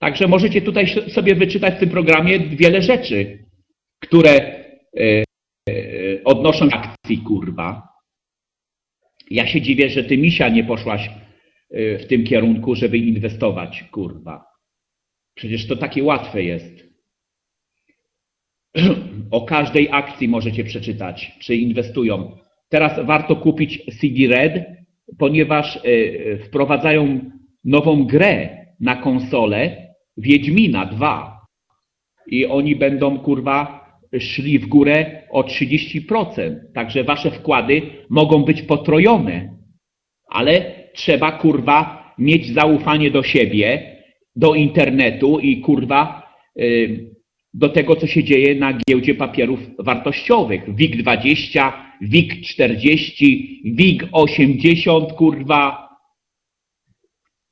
Także możecie tutaj sobie wyczytać w tym programie wiele rzeczy, które e, e, odnoszą się do akcji, kurwa. Ja się dziwię, że ty, Misia, nie poszłaś e, w tym kierunku, żeby inwestować, kurwa. Przecież to takie łatwe jest. O każdej akcji możecie przeczytać, czy inwestują. Teraz warto kupić CD Red, ponieważ wprowadzają nową grę na konsolę Wiedźmina 2. I oni będą, kurwa, szli w górę o 30%. Także wasze wkłady mogą być potrojone. Ale trzeba, kurwa, mieć zaufanie do siebie, do internetu i, kurwa, y, do tego, co się dzieje na giełdzie papierów wartościowych. WIG20, WIG40, WIG80, kurwa,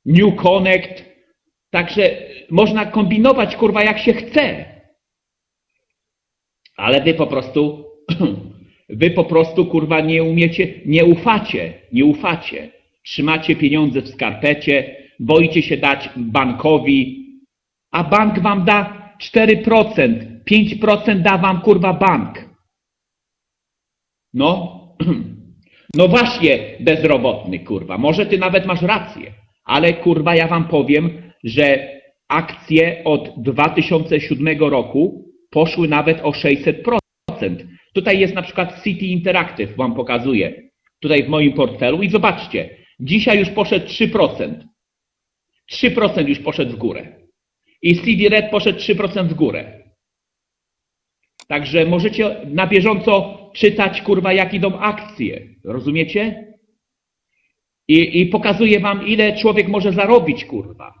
New Connect. Także można kombinować, kurwa, jak się chce. Ale wy po prostu, wy po prostu, kurwa, nie umiecie, nie ufacie, nie ufacie. Trzymacie pieniądze w skarpecie, boicie się dać bankowi, a bank wam da 4%, 5% da wam, kurwa, bank. No, no właśnie, bezrobotny, kurwa. Może ty nawet masz rację, ale kurwa, ja wam powiem, że akcje od 2007 roku poszły nawet o 600%. Tutaj jest na przykład City Interactive, wam pokazuję. Tutaj w moim portfelu i zobaczcie, dzisiaj już poszedł 3%. 3% już poszedł w górę. I CD Red poszedł 3% w górę. Także możecie na bieżąco czytać, kurwa, jak idą akcje. Rozumiecie? I, I pokazuję wam, ile człowiek może zarobić, kurwa.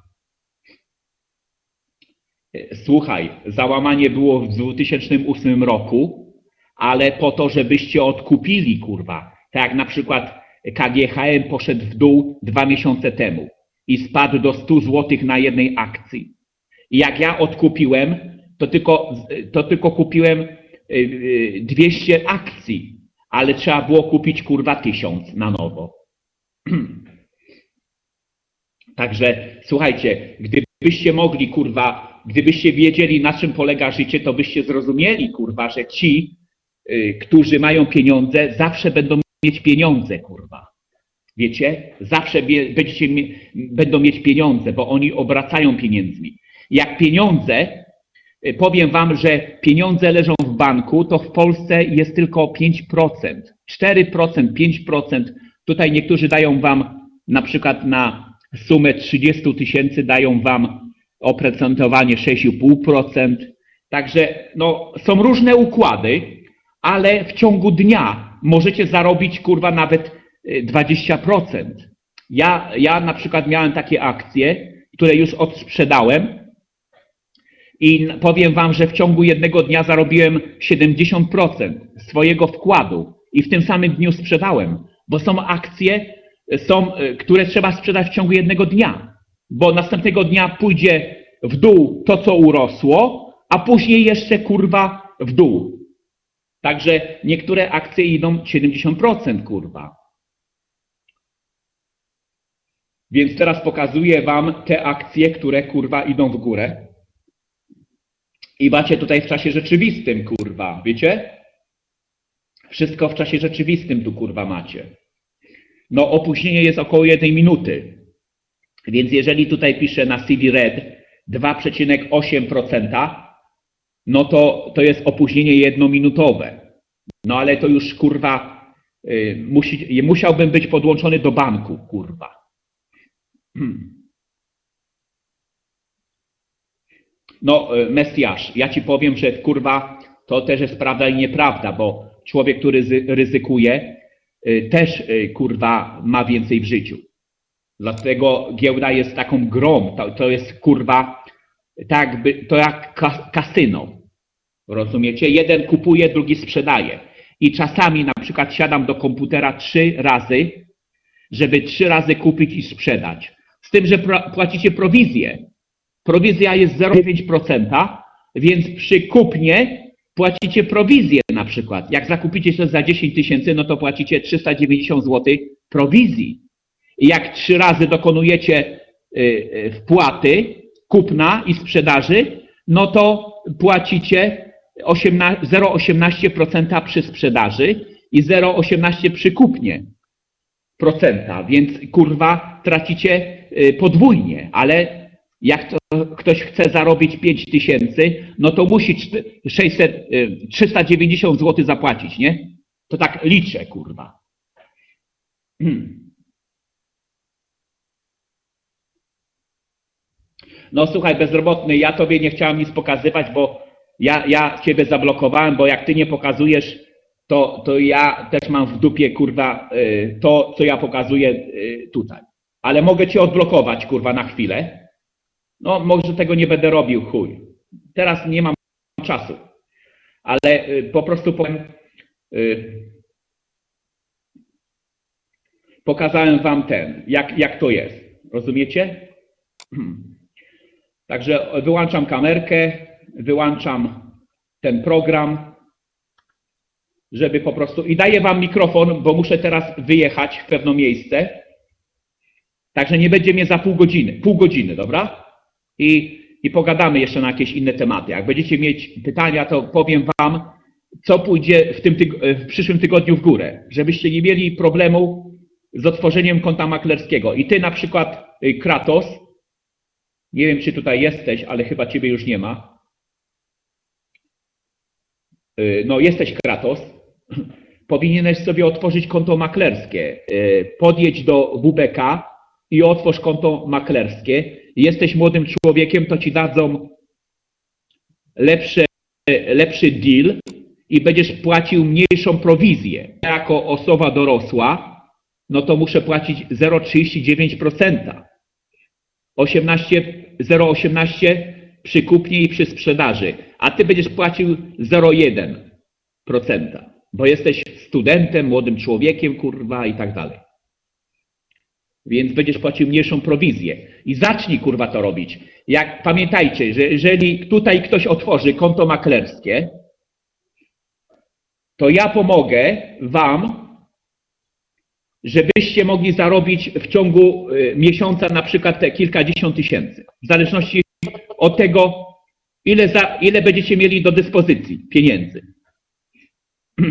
Słuchaj, załamanie było w 2008 roku, ale po to, żebyście odkupili, kurwa. Tak jak na przykład KGHM poszedł w dół dwa miesiące temu i spadł do 100 zł na jednej akcji. I jak ja odkupiłem, to tylko, to tylko kupiłem y, y, 200 akcji, ale trzeba było kupić kurwa 1000 na nowo. Także słuchajcie, gdybyście mogli kurwa, gdybyście wiedzieli na czym polega życie, to byście zrozumieli kurwa, że ci, y, którzy mają pieniądze, zawsze będą mieć pieniądze kurwa. Wiecie? Zawsze będziecie, będą mieć pieniądze, bo oni obracają pieniędzmi. Jak pieniądze, y, powiem Wam, że pieniądze leżą w banku, to w Polsce jest tylko 5%, 4%, 5%. Tutaj niektórzy dają Wam na przykład na sumę 30 tysięcy dają Wam oprocentowanie 6,5%. Także no, są różne układy, ale w ciągu dnia możecie zarobić kurwa nawet y, 20%. Ja, ja na przykład miałem takie akcje, które już odsprzedałem, i powiem Wam, że w ciągu jednego dnia zarobiłem 70% swojego wkładu i w tym samym dniu sprzedałem, bo są akcje, są, y, które trzeba sprzedać w ciągu jednego dnia, bo następnego dnia pójdzie w dół to, co urosło, a później jeszcze kurwa w dół. Także niektóre akcje idą 70%, kurwa. Więc teraz pokazuję Wam te akcje, które kurwa idą w górę. I macie tutaj w czasie rzeczywistym, kurwa, wiecie? Wszystko w czasie rzeczywistym tu, kurwa, macie. No, opóźnienie jest około jednej minuty. Więc jeżeli tutaj piszę na CD Red 2,8%, no to, to jest opóźnienie jednominutowe. No ale to już, kurwa, y, musi, musiałbym być podłączony do banku, kurwa. No, y, Mesjasz, ja ci powiem, że kurwa, to też jest prawda i nieprawda, bo człowiek, który zy- ryzykuje, też y, kurwa ma więcej w życiu. Dlatego giełda jest taką grą, to, to jest kurwa, tak jakby, to jak ka, kasyno. Rozumiecie? Jeden kupuje, drugi sprzedaje. I czasami na przykład siadam do komputera trzy razy, żeby trzy razy kupić i sprzedać. Z tym, że płacicie prowizję. Prowizja jest 0,9%, więc przy kupnie płacicie prowizję na przykład. Jak zakupicie coś za 10 tysięcy, no to płacicie 390 zł prowizji. I jak trzy razy dokonujecie y, y, wpłaty, kupna i sprzedaży, no to płacicie 18 0,18% przy sprzedaży i 0,18 przy kupnie procenta, więc kurwa tracicie y, podwójnie, ale jak to ktoś chce zarobić 5 tysięcy, no to musi czty- 600, y, 390 zł zapłacić, nie? To tak liczę, kurwa. No słuchaj, bezrobotny, ja tobie nie chciałem nic pokazywać, bo ja, ja ciebie zablokowałem, bo jak ty nie pokazujesz, to, to ja też mam w dupie, kurwa, y, to, co ja pokazuję y, tutaj. Ale mogę cię odblokować, kurwa, na chwilę. No, może tego nie będę robił, chuj. Teraz nie mam czasu. Ale y, po prostu powiem, y, pokazałem wam ten, jak, jak to jest. Rozumiecie? Także wyłączam kamerkę, wyłączam ten program, żeby po prostu. I daję Wam mikrofon, bo muszę teraz wyjechać w pewne miejsce. Także nie będzie mnie za pół godziny. Pół godziny, dobra? I, I pogadamy jeszcze na jakieś inne tematy. Jak będziecie mieć pytania, to powiem Wam, co pójdzie w, tym w przyszłym tygodniu w górę, żebyście nie mieli problemu z otworzeniem konta maklerskiego. I Ty na przykład, y, Kratos, nie wiem, czy tutaj jesteś, ale chyba Ciebie już nie ma. Y, No, jesteś Kratos. Powinieneś sobie otworzyć konto maklerskie. Y, Podjedź do WBK i otwórz konto maklerskie. Jesteś młodym człowiekiem, to Ci dadzą lepsze, lepszy deal i będziesz płacił mniejszą prowizję. Jako osoba dorosła, no to muszę płacić 0,39%. 18, 0,18 przy kupnie i przy sprzedaży, a ty będziesz płacił 0,1%, bo jesteś studentem, młodym człowiekiem, kurwa i tak dalej. Więc będziesz płacił mniejszą prowizję. I zacznij kurwa to robić. Jak pamiętajcie, że jeżeli tutaj ktoś otworzy konto maklerskie, to ja pomogę wam żebyście mogli zarobić w ciągu y, miesiąca na przykład te kilkadziesiąt tysięcy. W zależności od tego, ile, za, ile będziecie mieli do dyspozycji pieniędzy.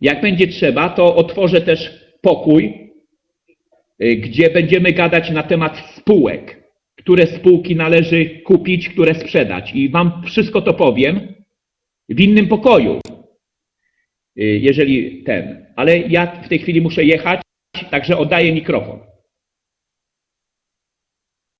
Jak będzie trzeba, to otworzę też pokój, gdzie będziemy gadać na temat spółek, które spółki należy kupić, które sprzedać. I wam wszystko to powiem w innym pokoju, y, jeżeli ten. Ale ja w tej chwili muszę jechać, także oddaję mikrofon.